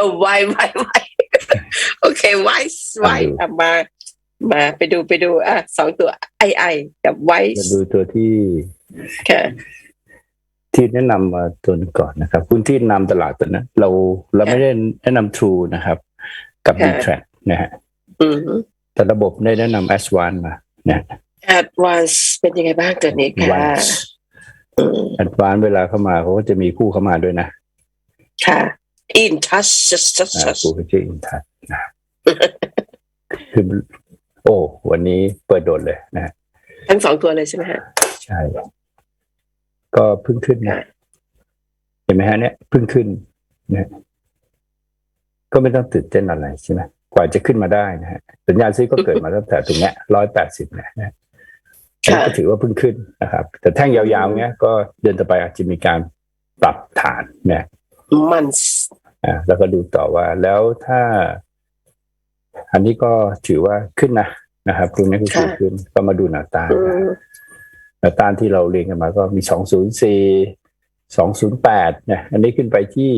อไวไวไวโอเคไวไวอะมามาไปดูไปดูอะสองตัวไอไอกับไวจะดูตัวที่ค่ะที่แนะนำมาตัวหนึงก่อนนะครับหุ้นที่นำตลาดตัวนั้นเราเราไม่ได้แนะนำ True นะครับ กับ d t r a c นะฮะอืมแต่ระบบได้แนะนำ S1 มานะ advance เป็นยังไงบ้างตัวนี้ค่ะ Advance อืม Advance เวลาเข้ามาเขาก็จะมีคู่เข้ามาด้วยนะ ค่ะ in touch just just อ่า just คู่ก็ชื่ออินทัศนะคือโอ้ วันนี้เปิดโดดเลยนะฮะทั้งสองตัวเลยใช่ไหมฮะ ใช่ ก็เพิ่งขึ้นนะ เห็นไหมฮะเนี่ยเพิ่งขึ้นนะก็ไม่ต้องตื่นเต้นอะไรใช่ไหมกว่าจะขึ้นมาได้นะฮะสัญญาณซื้อก็เกิดมาตั้งแต่ตรงเนี้ยร้อยแปดสิบนะฮะค่ะก็ถือว่าเพิ่งขึ้นนะครับ แต่แท่งยาวๆเนี้ยก็เดินต่อไปอาจจะมีการปรับฐานนะมัน อ่าแล้วก็ดูต่อว่าแล้วถ้า อันนี้ก็ถือว่าขึ้นนะนะครับตรงนี้ก็ถือขึ้นก็มาดูหน้าตาอืมแนวต้านที่เราเรียนกันมาก็มีสองศูนย์สี่สองศูนย์แปดเนี่ยอันนี้ขึ้นไปที่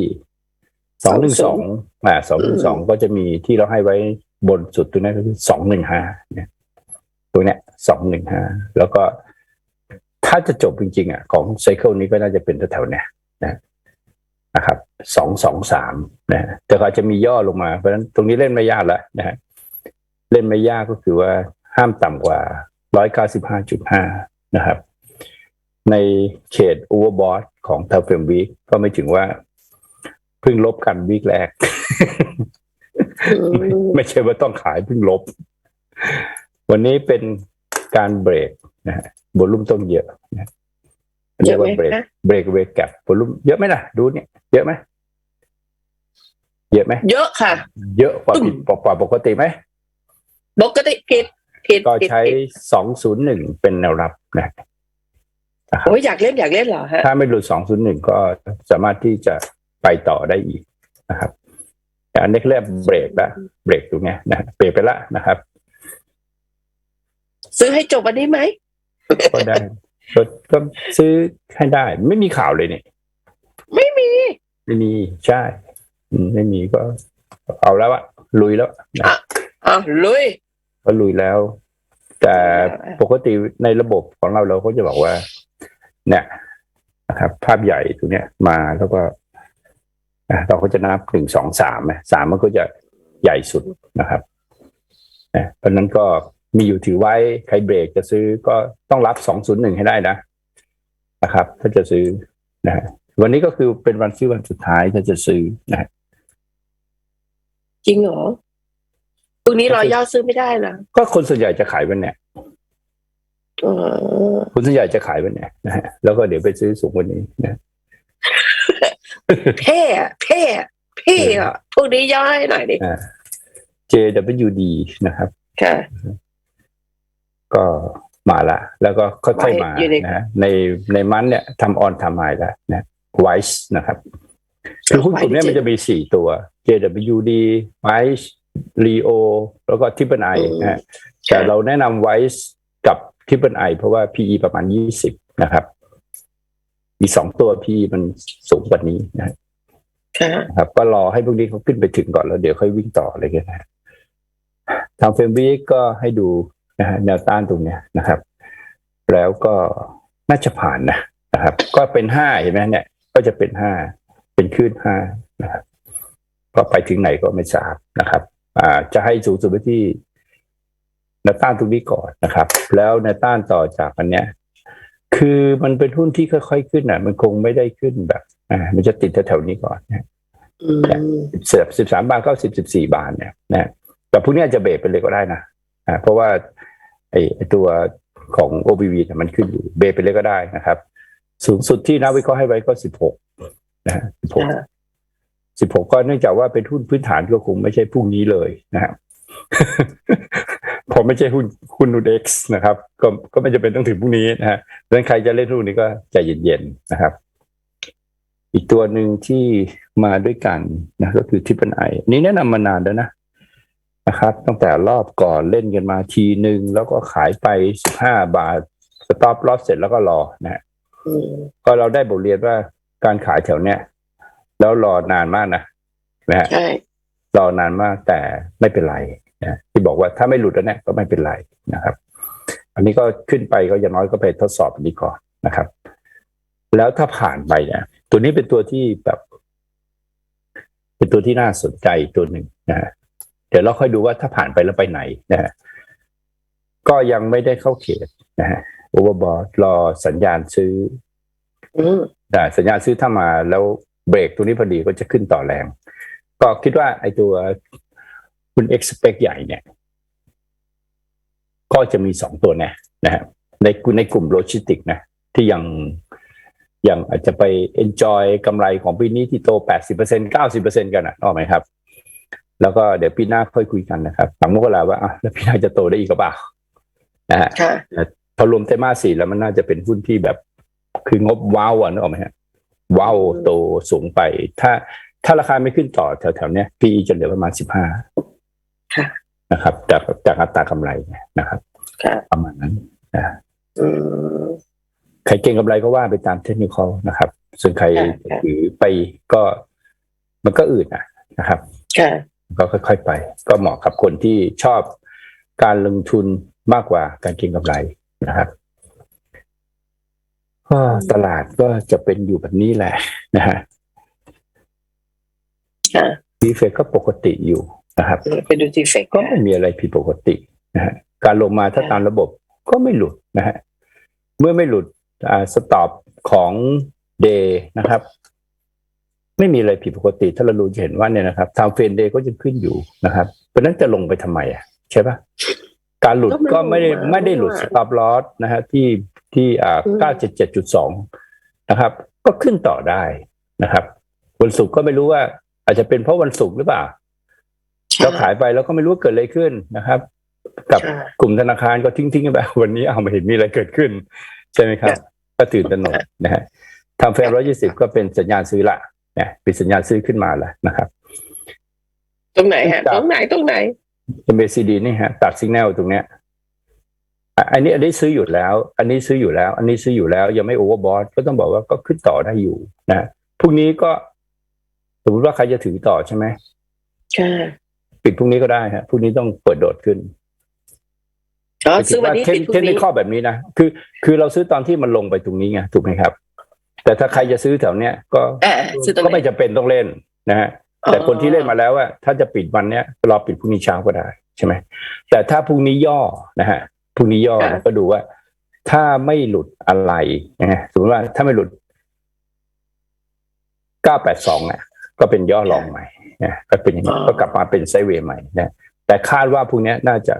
สองหนึ่งสองอ่าสองหนึ่งสองก็จะมีที่เราให้ไว้บนสุดตัวนี้ก็คือสองหนึ่งห้าเนี่ย ตัวเนี้ยสองหนึ่งห้าแล้วก็ถ้าจะจบจริงๆอะของไซเคิลนี้ก็น่าจะเป็นแถวๆเนี้ยนะ นะครับสองสองสามนะแต่ก็อาจะมีย่อลงมา เพราะฉะนั้นตรงนี้เล่นไม่ยากแล้วนะฮะเล่นไม่ยากก็คือว่าห้ามต่ำกว่าร้อยเก้าสิบห้าจุดห้านะครับ ในเขตโอเวอร์บอทของเทลเฟมวีก็ไม่ถึงว่า เพิ่งลบกันวีคแรก ไม่ใช่ว่าต้องขายเพิ่งลบ วันนี้เป็นการเบรกนะฮะบอลลุ่มต้องเยอะนะ เยอะไหมเบรกคะเบรกเวกกับบอลลุ่มเยอะไหมล่ะ ดูเนี่ยเยอะไหมเยอะไหมเยอะค่ะ เยอะกว่าผิดกว่าปกติไหมปกติผิดผิดก็ผิดใช้ผิดสองศูนย์หนึ่งเป็นแนวรับนะโอ้ยอยากเล่นอยากเล่นเหรอฮะถ้าไม่หลุด201ก็สามารถที่จะไปต่อได้อีกนะครับแต่อันนี้เรียกเบรกแล้วเบรกตรงเนี้ยนะเบรกไปแล้วนะครับ ซื้อให้จบวันนี้ไหมก็ได้ ก็ก็ซื้อให้ได้ ไม่มีข่าวเลยเนี่ยไม่มี ไม่มีใช่อืมไม่มีก็ เอาแล้วอะลุยแล้วนะอะลุยก็ลุยแล้ว แต่ปกติในระบบของเราเราก็จะบอกว่า เนี่ยนะครับ ภาพใหญ่ตรงเนี้ยมาแล้วก็อะเราก็จะนับหนึ่งสองสามนะสามมันก็จะใหญ่สุดนะครับนะเพราะฉะนั้นก็ มีอยู่ถือไว้ใครเบรกจะซื้อก็ต้องรับสองศูนย์หนึ่งให้ได้นะนะครับ ถ้าจะซื้อนะฮะวันนี้ก็คือเป็นวันซื้อวันสุดท้ายถ้าจะซื้อนะฮะจริงเหรอพรุ่งนี้รอย่อซื้อไม่ได้เหรอก็คนส่วนใหญ่จะขายวันเนี้ยเออคนส่วนใหญ่จะขายวันเนี้ยนะฮะแล้วก็เดี๋ยวไปซื้อสูงกว่านี้นะเพ่อะเพ่อะเพ่อะพรุ่งนี้ย่อให้หน่อยดิอ่า JWD นะครับค่ะ ก็มาละ แล้วก็ค่อยๆมาอยู่ในนะฮะในในมันเนี่ยทำออนทำไมแล้วนะไวส์นะครับ คือหุ้นกลุ่มเนี้มันจะมีสี่ตัว JWD Wise Leo แล้วก็ Triple I นะฮะแต่เราแนะนำ Wise กับ Triple I เพราะว่า PE ประมาณยี่สิบนะครับอีกสองตัว PE มันสูงกว่านี้นะฮะค่ะนะครับ ก็รอให้พวกนี้เขาขึ้นไปถึงก่อนแล้วเดี๋ยวค่อยวิ่งต่ออะไรกันนะทางเฟรมวีก็ให้ดู นะฮะแนวต้านตรงเนี้ยนะครับ แล้วก็น่าจะผ่านนะนะครับ ก็เป็นห้าเห็นไหมเนี่ย ก็จะเป็นห้าเป็นคลื่นห้านะครับก็ไปถึงไหนก็ไม่ทราบนะครับ อ่า จะให้สูงสุดไปที่แนวต้านตรงนี้ก่อนนะครับ แล้วแนวต้านต่อจากอันเนี้ย คือมันเป็นหุ้นที่ค่อยๆขึ้นอะ มันคงไม่ได้ขึ้นแบบ อ่า มันจะติดแถวๆนี้ก่อนนะอืมสิบสิบสามบาทก็สิบสิบสี่บาทเนี่ยนะแต่พวกนี้อาจจะเบรกไปเลยก็ได้นะอ่าเพราะว่า ไอ้ไอ้ตัวของ OBV เนี่ยมันขึ้นอยู่เบรกไปเลยก็ได้นะครับ สูงสุดที่นักวิเคราะห์ให้ไว้ก็สิบหกนะฮะสิบหกค่ะสิบหกก็เนื่องจากว่าเป็นหุ้นพื้นฐานก็คงไม่ใช่พรุ่งนี้เลยนะครับพอไม่ใช่หุ้นหุ้นนูเด็กซ์นะครับ ก็ก็ไม่จะเป็นต้องถึงพรุ่งนี้นะฮะดังนั้นใครจะเล่นหุ้นนี้ก็ใจเย็นๆนะครับ อีกตัวหนึ่งที่มาด้วยกันนะ ก็คือทิปเปิลไอนี้แนะนำมานานแล้วนะ นะครับ ตั้งแต่รอบก่อนเล่นกันมาทีหนึ่งแล้วก็ขายไปสิบห้าบาทสต็อปลอสเสร็จแล้วก็รอนะฮะอืมก็เราได้บทเรียนว่าการขายแถวเนี้ยแล้วรอนานมากนะนะฮะใช่รอนานมากแต่ไม่เป็นไรนะที่บอกว่าถ้าไม่หลุดแล้วเนี่ยก็ไม่เป็นไรนะครับ อันนี้ก็ขึ้นไปก็อย่างน้อยก็ไปทดสอบอันนี้ก่อนนะครับ แล้วถ้าผ่านไปเนี่ยตัวนี้เป็นตัวที่แบบ เป็นตัวที่น่าสนใจตัวหนึ่งนะฮะ เดี๋ยวเราค่อยดูว่าถ้าผ่านไปแล้วไปไหนนะฮะก็ยังไม่ได้เข้าเขตนะฮะโอเวอร์บอทรอสัญญาณซื้ออืมอ่าสัญญาณซื้อถ้ามาแล้วเบรกตัวนี้พอดีก็จะขึ้นต่อแรง ก็คิดว่าไอ้ตัวคุณ expect ใหญ่เนี่ย ก็จะมีสองตัวเนะนะฮะในในกลุ่มโลจิสติกนะ ที่ยังยังอาจจะไป enjoy กำไรของปีนี้ที่โต 80% 90%กันนะออกไหมครับ แล้วก็เดี๋ยวปีหน้าค่อยคุยกันนะครับหลังมกราว่าอะแล้วปีหน้าจะโตได้อีกหรือเปล่านะฮะค่ะพอรวมไตรมาสสี่แล้วมันน่าจะเป็นหุ้นที่แบบ คืองบว้าวอะนึกออกไหมฮะว้าวโตสูงไป ถ้าถ้าราคาไม่ขึ้นต่อแถวๆเนี้ย PE จะเหลือประมาณสิบห้าค่ะนะครับ จากจากอัตรากำไรเนี่ยนะครับค่ะประมาณนั้นนะอืมใครเก่งกำไรก็ว่าไปตามเทคนิคนะครับ ส่วนใครค่ะค่ะถือไปก็มันก็อืดนะนะครับค่ะ ก็ค่อย ๆ ไป ก็เหมาะกับคนที่ชอบการลงทุนมากกว่าการเก็งกำไรนะครับก็ตลาดก็จะเป็นอยู่แบบนี้แหละนะฮะค่ะดีเฟกก็ปกติอยู่นะครับไปดูทีเฟกก็ไม่มีอะไรผิดปกตินะฮะการลงมาถ้าตามระบบก็ไม่หลุดนะฮะเมื่อไม่หลุดอ่าสต็อปของเดย์นะครับ ไม่มีอะไรผิดปกติ ถ้าเราดูจะเห็นว่าเนี่ยนะครับทางเฟนเดย์ก็จะขึ้นอยู่นะครับ เพราะฉะนั้นจะลงไปทำไมอะใช่ปะการหลุดก็ไม่ได้ไม่ได้หลุดสต็อปลอสนะฮะที่ที่อ่าเก้าเจ็ดเจ็ดจุดสองนะครับ ก็ขึ้นต่อได้นะครับวันศุกร์ก็ไม่รู้ว่า อาจจะเป็นเพราะวันศุกร์หรือเปล่าเราขายไปแล้วก็ไม่รู้ว่าเกิดอะไรขึ้นนะครับ กับค่ะกลุ่มธนาคารก็ทิ้งทิ้งๆกันไปวันนี้เอามาเห็นมีอะไรเกิดขึ้น ใช่ไหมครับ ก็ตื่นตระหนกนะฮะทำเฟรร้อยยี่สิบก็เป็นสัญญาณซื้อละ นะเป็นสัญญาณซื้อขึ้นมาแล้วนะครับ ตรงไหนฮะ ตรงไหนตรงไหน MACD นี่ฮะ ตัดสัญญาณตรงเนี้ยอะอันนี้อันนี้ซื้ออยู่แล้ว อันนี้ซื้ออยู่แล้ว อันนี้ซื้ออยู่แล้ว ยังไม่โอเวอร์บอทก็ต้องบอกว่าก็ขึ้นต่อได้อยู่นะพรุ่งนี้ก็สมมติว่าใครจะถือต่อใช่ไหมค่ะปิดพรุ่งนี้ก็ได้ฮะพรุ่งนี้ต้องเปิดโดดขึ้นอ๋อซื้อวันนี้เทคปิดพเทรุ่คงนินี้คแบบนี้นะคือ คือเราซื้อตอนที่มันลงไปตรงนี้ไงถูกไหมครับ แต่ถ้าใครจะซื้อแถวเนี้ยก็อ่าซื้อตรงก็ไหนไม่จำเป็นต้องเล่นนะฮะแต่คนที่เล่นมาแล้วอะถ้าจะปิดวันเนี้ยรอปิดพรุ่งนี้เช้าก็ได้ใช่ไหมแต่ถ้าพรุ่งนี้ย่อนะฮะพรุ่งนี้ย่อก็ดูว่า ถ้าไม่หลุดอะไรนะฮะสมมติว่าถ้าไม่หลุด 982อะ ก็เป็นย่อลองใหม่นะก็เป็นอย่างนี้ก็กลับมาเป็นไซด์เวย์ใหม่นะแต่คาดว่าพรุ่งนี้น่าจะ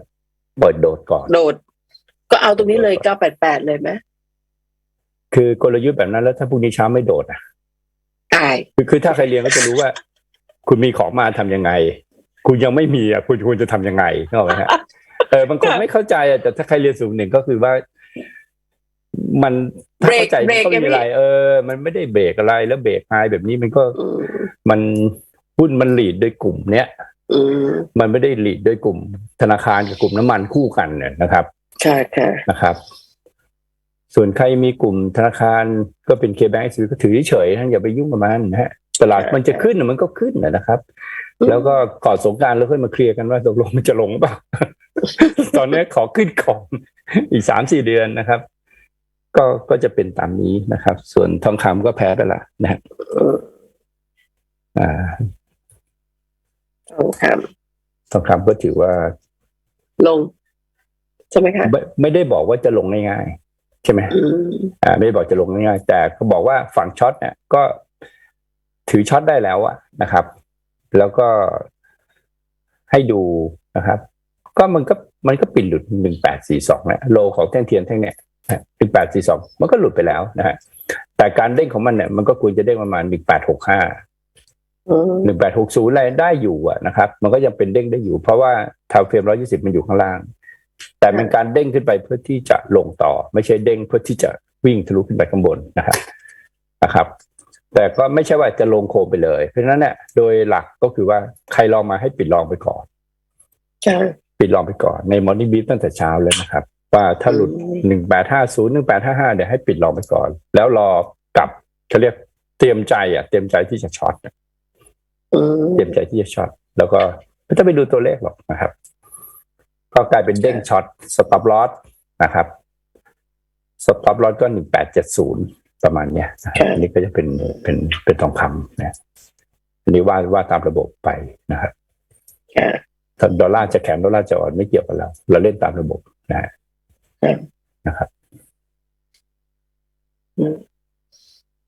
เปิดโดดก่อน โดด ก็เอาตรงนี้เลยเก้าแปดแปดเลยไหม คือกลยุทธ์แบบนั้นแล้วถ้าพรุ่งนี้เช้าไม่โดดอะตายคือคือถ้าใครเรียนก็จะรู้ว่า คุณมีของมาทำยังไง คุณยังไม่มีอะคุณคุณจะทำยังไงเข้าไหมฮะเออบางคนไม่เข้าใจอะแต่ถ้าใครเรียนสูงหนึ่งก็คือว่า มันถ้าเข้าใจมันก็ไม่มีอะไร เออ มันไม่ได้เบรกอะไรแล้วเบรกไฮแบบนี้มันก็อืมมันหุ้นมันหลีดโดยกลุ่มเนี้ยอืมมันไม่ได้หลีดโดยกลุ่มธนาคารกับกลุ่มน้ำมันคู่กันเนี่ยนะครับค่ะค่ะนะครับ ส่วนใครมีกลุ่มธนาคารก็เป็นเคแบงก์ซื้อก็ถือเฉยๆนะอย่าไปยุ่งกับมันนะฮะตลาดมันจะขึ้นน่ะมันก็ขึ้นนะนะครับ แล้วก็ก่อนสงกรารแล้วค่อยมาเคลียร์กันว่าตกลงมันจะลงหรือเปล่าตอนนี้ขอขึ้นก่อนอีกสามสี่เดือนนะครับ ก็ก็จะเป็นตามนี้นะครับ ส่วนทองคำก็แพ้ไปละนะฮะอืมอ่าทองคทองคำก็ถือว่าำลง ใช่ไหมคะไม่ไม่ได้บอกว่าจะลงง่ายๆ ใช่ไหมอืมอ่าไม่ได้บอกจะลงง่ายๆแต่เขาบอกว่าฝั่งช็อตเนี่ยก็ถือช็อตได้แล้วอะนะครับ แล้วก็ให้ดูนะครับ ก็มันก็มันก็ปิดหลุดหนึ่งแปดสี่สองเนี่ยโลของแท่งเทียนแท่งเนี่ยหนึ่งแปดสี่สองมันก็หลุดไปแล้วนะฮะแต่การเด้งของมันเนี่ยมันก็ควรจะเด้งประมาณหนึ่งแปดหกห้าอืมหนึ่งแปดหกศูนย์อะไรได้อยู่อะนะครับ มันก็ยังเป็นเด้งได้อยู่ เพราะว่าทาวเฟรมร้อยี่สิบมันอยู่ข้างล่าง แต่เป็นการเด้งขึ้นไปเพื่อที่จะลงต่อ ไม่ใช่เด้งเพื่อที่จะวิ่งทะลุขึ้นไปข้างบนนะครับนะครับ แต่ก็ไม่ใช่ว่าจะลงโคมไปเลย เพราะฉะนั้นเนี่ยโดยหลักก็คือว่าใครลองมาให้ปิดลองไปก่อนใช่ปิดลองไปก่อนในมอร์นิ่งบีฟตั้งแต่เช้าเลยนะครับ ว่าถ้าหลุดอืมหนึ่งแปดห้าศูนย์หนึ่งแปดห้าห้าเดี๋ยวให้ปิดลองไปก่อน แล้วรอกลับเขาเรียกเตรียมใจอะ เตรียมใจที่จะช็อตอืมเตรียมใจที่จะช็อตแล้วก็ไม่ต้องไปดูตัวเลขหรอกนะครับ ก็กลายเป็นเด้งช็อตสต็อปลอสนะครับสต็อปลอสก็หนึ่งแปดเจ็ดศูนย์ประมาณเนี้ยนะครับอันนี้ก็จะเป็นเป็นเป็นทองคำนะอันนี้ว่าว่าตามระบบไปนะครับค่ะถ้าดอลลาร์จะแข็งดอลลาร์จะอ่อนไม่เกี่ยวกับเรา เราเล่นตามระบบนะฮะครับนะครับอืม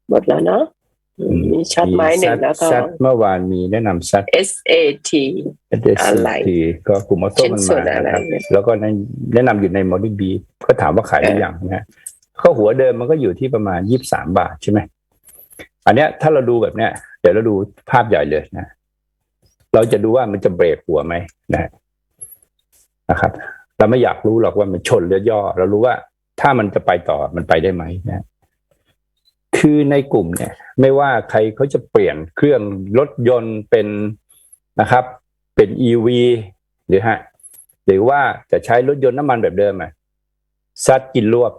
หมดแล้วเนาะอื มมีช็อตไม้หนึ่งแล้วก็ซัดเมื่อวานมีแนะนำซัด SAT อะไรทีก็กลุ่มออโต้ชิ้นมันส่วมานอะไรนะครับเนี่ยแล้วก็แนะแนะนำอยู่ในมอนิบีก็ถามว่าขายหรือยังนะฮะก็หัวเดิมมันก็อยู่ที่ประมาณยี่สิบสามบาทใช่ไหมอันเนี้ยถ้าเราดูแบบเนี้ยเดี๋ยวเราดูภาพใหญ่เลยนะ เราจะดูว่ามันจะเบรกหัวไหมนะฮะนะครับ เราไม่อยากรู้หรอกว่ามันชนหรือย่อ เรารู้ว่าถ้ามันจะไปต่อมันไปได้ไหมนะ คือในกลุ่มเนี่ย ไม่ว่าใครเขาจะเปลี่ยนเครื่องรถยนต์เป็นนะครับ เป็น EV หรือฮะหรือว่าจะใช้รถยนต์น้ำมันแบบเดิมอะซัดกินรวบ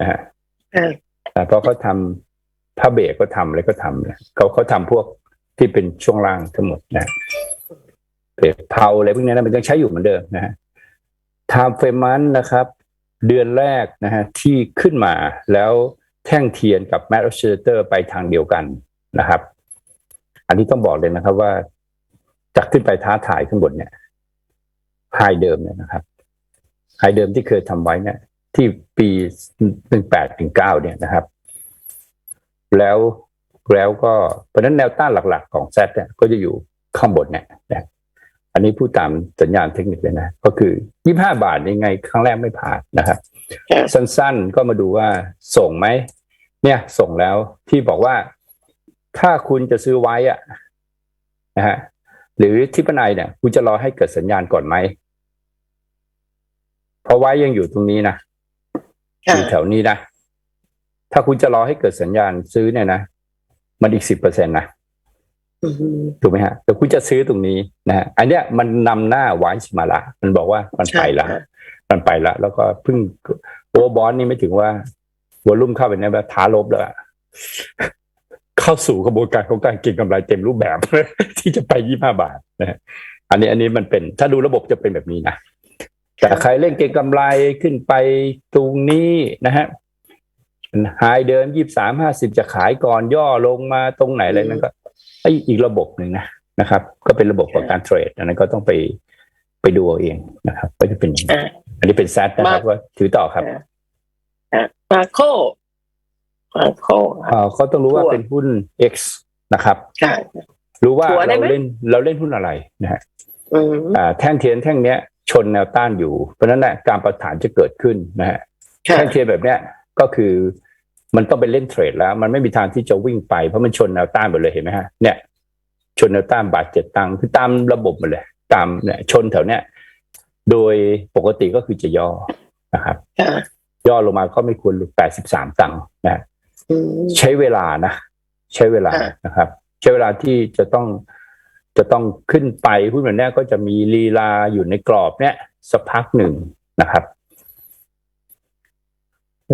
นะฮะอ่าอ่าเพราะเขาทำผ้าเบรกก็ทำอะไรก็ทำนะเขาเขาทำพวกที่เป็นช่วงล่างทั้งหมดนะเบรกเพาอะไรพวกนี้นะมันยังใช้อยู่เหมือนเดิมนะฮะไทม์เฟรมันนะครับ เดือนแรกนะฮะที่ขึ้นมาแล้ว แท่งเทียนกับแม s เชเตอร์ไปทางเดียวกันนะครับ อันนี้ต้องบอกเลยนะครับว่าจากขึ้นไปท้าทายข้างบนเนี่ยไฮเดิมเนี่ยนะครับไฮเดิมที่เคยทำไว้เนี่ย ที่ปีหนึ่งแปดถึงเก้าเนี่ยนะครับ แล้วแล้วก็เพราะนั้นแนวต้านหลักๆของแซดเนี่ยก็จะอยู่ข้างบนเนี่ยนะ อันนี้พูดตามสัญญาณเทคนิคเลยนะ ก็คือยี่ห้าบาทยังไงครั้งแรกไม่ผ่านนะครับค่ะสั้นๆก็มาดูว่าส่งไหมเนี่ยส่งแล้วที่บอกว่าถ้าคุณจะซื้อไว้อะนะฮะหรือที่ปนายเนี่ยคุณจะรอให้เกิดสัญญาณก่อนไหมเพราะไว้ยังอยู่ตรงนี้นะอค่ะยู่แถวนี้นะถ้าคุณจะรอให้เกิดสัญญาณซื้อเนี่ยนะมันอีกสิบเปอร์เซ็นต์นะอืม ถูกไหมฮะแต่คุณจะซื้อตรงนี้นะฮะอันเนี้ยมันนำหน้าไว้มาละมันบอกว่ามันไปละค่ะมันไปละแล้วก็เพิ่งโอเวอร์บอลนี่ไม่ถึงว่าวอลุ่มเข้าไปในแบบท้าลบแล้วอะเข้าสู่กระบวนการของการเก็งกำไรเต็มรูปแบบที่จะไปยี่ห้าบาทนะฮะอันนี้อันนี้มันเป็นถ้าดูระบบจะเป็นแบบนี้นะแต่ใครเล่นเก็งกำไรขึ้นไปตรงนี้นะฮะไฮเดิมยี่สามห้าสิบจะขายก่อนย่อลงมาตรงไหนอะไรนั่นก็ ไออีกระบบหนึ่งนะนะครับ ก็เป็นระบบของการเทรดอันนั้นก็ต้องไปไปดูเอาเองนะครับ ก็จะเป็นอย่างนี้อ่าอันนี้เป็นแซดนะครับมาว่าถือต่อครับอ่าอ่ามาโคมาโคอ่าเขาต้องรู้ว่าถั่วเป็นหุ้น X นะครับค่ะรู้ว่าถั่วได้เราไหมเล่นเราเล่นหุ้นอะไรนะฮะอืมอ่าแท่งเทียนแท่งเนี้ยชนแนวต้านอยู่ เพราะฉะนั้นแหละการประฐานจะเกิดขึ้นนะฮะค่ะแท่งเทียนแบบเนี้ยก็คือ มันต้องไปเล่นเทรดแล้ว มันไม่มีทางที่จะวิ่งไปเพราะมันชนแนวต้านหมดเลยเห็นไหมฮะเนี่ย ชนแนวต้านบาทเจ็ดตังค์คือตามระบบหมดเลย ตามเนี่ยชนแถวเนี้ยโดยปกติก็คือจะย่อนะครับค่ะย่อลงมาก็ไม่ควรหลุดแปดสิบสามตังค์นะอืมใช้เวลานะ ใช้เวลาค่ะนะครับ ใช้เวลาที่จะต้องจะต้องขึ้นไปหุ้นแบบเนี้ยก็จะมีลีลาอยู่ในกรอบเนี้ยสักพักหนึ่งนะครับ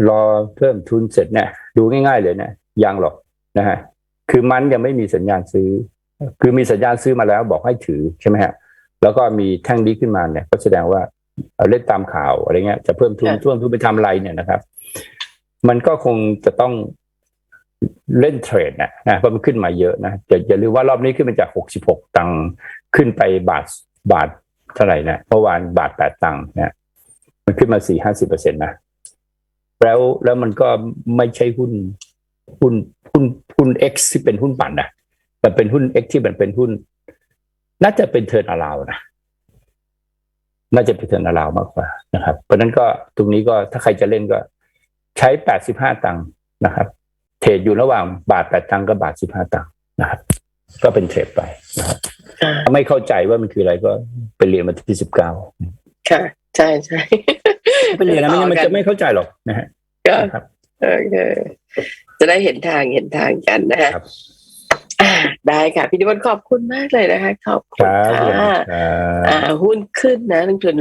รอเพิ่มทุนเสร็จเนี่ยดูง่ายๆเลยเนี่ยยังหรอกนะฮะคือมันยังไม่มีสัญญาณซื้อ คือมีสัญญาณซื้อมาแล้วบอกให้ถือใช่ไหมฮะแล้วก็มีแท่งนี้ขึ้นมาเนี่ยก็แสดงว่าเอาเล่นตามข่าวอะไรเงี้ยจะเพิ่มทุนค่ะเพิ่มทุนไปทำอะไรเนี่ยนะครับ มันก็คงจะต้องเล่นเทรดนะนะเพราะมันขึ้นมาเยอะนะอย่าอย่าลืมว่ารอบนี้ขึ้นมาจากหกสิบหกตังค์ขึ้นไปบาทบาทเท่าไหร่นะเมื่อวานบาทแปดตังค์เนี่ยมันขึ้นมาสี่ห้าสิบเปอร์เซ็นต์นะ แล้วแล้วมันก็ไม่ใช่หุ้นหุ้นหุ้นหุ้น X ที่เป็นหุ้นปั่นนะแต่เป็นหุ้น X ที่มันเป็นหุ้น น่าจะเป็นเทิร์นอลาวนะน่าจะเป็นเทิร์นอลาวมากกว่านะครับ เพราะฉะนั้นก็ตรงนี้ก็ถ้าใครจะเล่นก็ ใช้แปดสิบห้าตังค์นะครับ เทรดอยู่ระหว่างบาทแปดตังค์กับบาทสิบห้าตังค์นะครับ ก็เป็นเทรดไปนะครับค่ะถ้าไม่เข้าใจว่ามันคืออะไรก็ไปเรียนมาที่สิบเก้าค่ะ ใช่ใช่ ไปเรียนนะไม่งั้นมันจะไม่เข้าใจหรอกนะฮะก็นะครับโอเคจะได้เห็นทางเห็นทางกันนะฮะครับอ่าได้ค่ะ พี่นิวันขอบคุณมากเลยนะคะ ขอบคคุณรับค่ะครับอ่าหุ้นขึ้นนะลงทุน